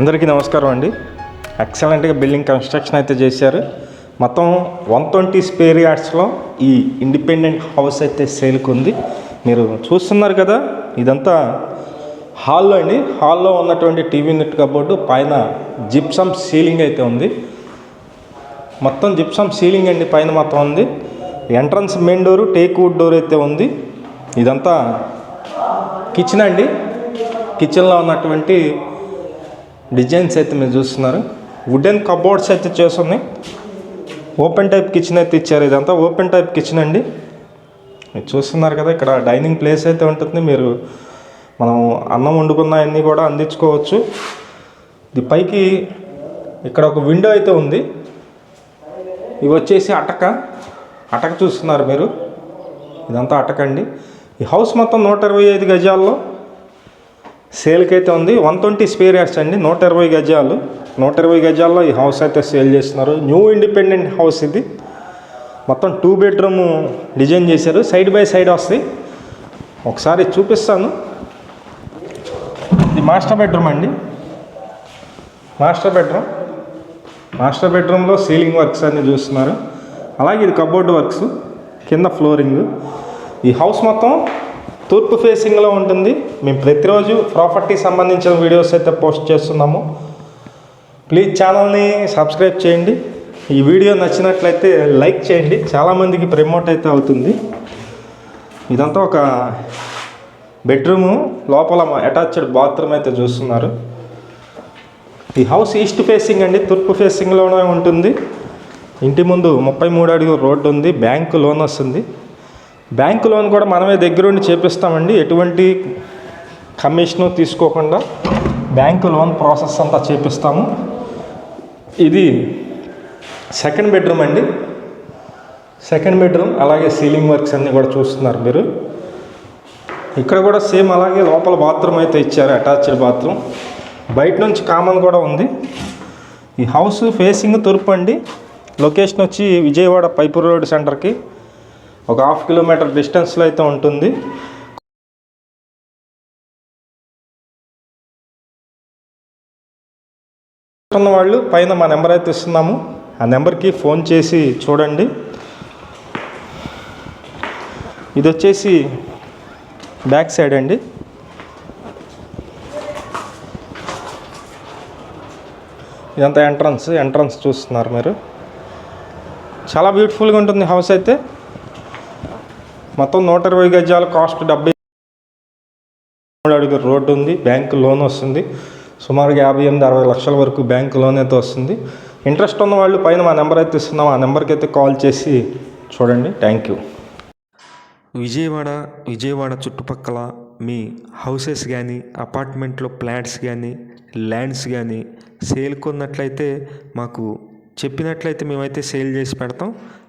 అందరికీ నమస్కారం అండి. ఎక్సలెంట్గా బిల్డింగ్ కన్స్ట్రక్షన్ అయితే చేశారు. మొత్తం వన్ ట్వంటీ స్పేర్ యార్డ్స్లో ఈ ఇండిపెండెంట్ హౌస్ అయితే సేల్కి ఉంది. మీరు చూస్తున్నారు కదా ఇదంతా హాల్లో అండి. హాల్లో ఉన్నటువంటి టీవీ నెట్ కబోర్డు పైన జిప్సమ్ సీలింగ్ అయితే ఉంది. మొత్తం జిప్సమ్ సీలింగ్ అండి పైన మొత్తం ఉంది. Entrance main door teak wood door అయితే ఉంది. ఇదంతా కిచెన్ అండి. కిచెన్లో ఉన్నటువంటి డిజైన్స్ అయితే మీరు చూస్తున్నారు. వుడెన్ కబోర్డ్స్ అయితే చేస్తున్నాయి. ఓపెన్ టైప్ కిచెన్ అయితే ఇచ్చారు ఇదంతా. ఓపెన్ టైప్ కిచెన్ అండి. మీరు చూస్తున్నారు కదా ఇక్కడ డైనింగ్ ప్లేస్ అయితే ఉంటుంది. మీరు మనం అన్నం వండుకున్న అన్నీ కూడా అందించుకోవచ్చు. ఇది పైకి ఇక్కడ ఒక విండో అయితే ఉంది. ఇవి వచ్చేసి అటక. అటక చూస్తున్నారు మీరు. ఇదంతా అటక అండి. ఈ హౌస్ మొత్తం నూట ఇరవై ఐదు గజాల్లో సేల్కి అయితే ఉంది. వన్ ట్వంటీ స్పేర్ యార్డ్స్ అండి. నూట ఇరవై గజాలు. నూట ఇరవై గజాల్లో ఈ హౌస్ అయితే సేల్ చేస్తున్నారు. న్యూ ఇండిపెండెంట్ హౌస్ ఇది. మొత్తం టూ బెడ్రూమ్ డిజైన్ చేశారు. సైడ్ బై సైడ్ వస్తాయి. ఒకసారి చూపిస్తాను. ఇది మాస్టర్ బెడ్రూమ్ అండి. Master bedroom. మాస్టర్ బెడ్రూమ్లో సీలింగ్ వర్క్స్ అన్ని చూస్తున్నారు. అలాగే ఇది కబోర్డ్ వర్క్స్. కింద ఫ్లోరింగ్. ఈ హౌస్ మొత్తం తూర్పు ఫేసింగ్లో ఉంటుంది. మేము ప్రతిరోజు ప్రాపర్టీ సంబంధించిన వీడియోస్ అయితే పోస్ట్ చేస్తున్నాము. ప్లీజ్ ఛానల్ని సబ్స్క్రైబ్ చేయండి. ఈ వీడియో నచ్చినట్లయితే లైక్ చేయండి. చాలామందికి ప్రమోట్ అయితే అవుతుంది. ఇదంతా ఒక బెడ్రూము. లోపల అటాచ్డ్ బాత్రూమ్ అయితే చూస్తున్నారు. ఈ హౌస్ ఈస్ట్ ఫేసింగ్ అండి. తూర్పు ఫేసింగ్లోనే ఉంటుంది. ఇంటి ముందు ముప్పై మూడు అడుగు రోడ్డు ఉంది. బ్యాంకు లోన్ వస్తుంది. బ్యాంకు లోన్ కూడా మనమే దగ్గరుండి చేపిస్తామండి. ఎటువంటి కమిషను తీసుకోకుండా బ్యాంకు లోన్ ప్రాసెస్ అంతా చేపిస్తాము. ఇది సెకండ్ బెడ్రూమ్ అండి. సెకండ్ బెడ్రూమ్ అలాగే సీలింగ్ వర్క్స్ అన్నీ కూడా చూస్తున్నారు మీరు. ఇక్కడ కూడా సేమ్ అలాగే లోపల బాత్రూమ్ అయితే ఇచ్చారు అటాచ్డ్ బాత్రూమ్. బయట నుంచి కామన్ కూడా ఉంది. ఈ హౌస్ ఫేసింగ్ తూర్పు అండి. లొకేషన్ వచ్చి విజయవాడ పైపు రోడ్ సెంటర్కి. ఒక హాఫ్ కిలోమీటర్ డిస్టెన్స్లో అయితే ఉంటుంది. వాళ్ళు పైన మా నెంబర్ అయితే ఇస్తున్నాము. ఆ నెంబర్కి ఫోన్ చేసి చూడండి. ఇది వచ్చేసి బ్యాక్ సైడ్ అండి. ఇదంతా ఎంట్రన్స్ ఎంట్రన్స్ చూస్తున్నారు మీరు. చాలా బ్యూటిఫుల్గా ఉంటుంది హౌస్ అయితే. మొత్తం నూట ఇరవై గజాల కాస్ట్ డెబ్బై మూడు అడుగుల రోడ్డు ఉంది. బ్యాంకు లోన్ వస్తుంది. సుమారుగా యాభై ఎనిమిది అరవై లక్షల వరకు బ్యాంక్ లోన్ అయితే వస్తుంది. ఇంట్రెస్ట్ ఉన్న వాళ్ళు పైన మా నెంబర్ అయితే ఇస్తున్నాం. ఆ నెంబర్కి అయితే కాల్ చేసి చూడండి. Thank you. విజయవాడ విజయవాడ చుట్టుపక్కల మీ హౌసెస్ కానీ అపార్ట్మెంట్లో ఫ్లాట్స్ కానీ ల్యాండ్స్ కానీ సేల్ కొన్నట్లయితే మాకు చెప్పినట్లయితే మేమైతే సేల్ చేసి పెడతాం.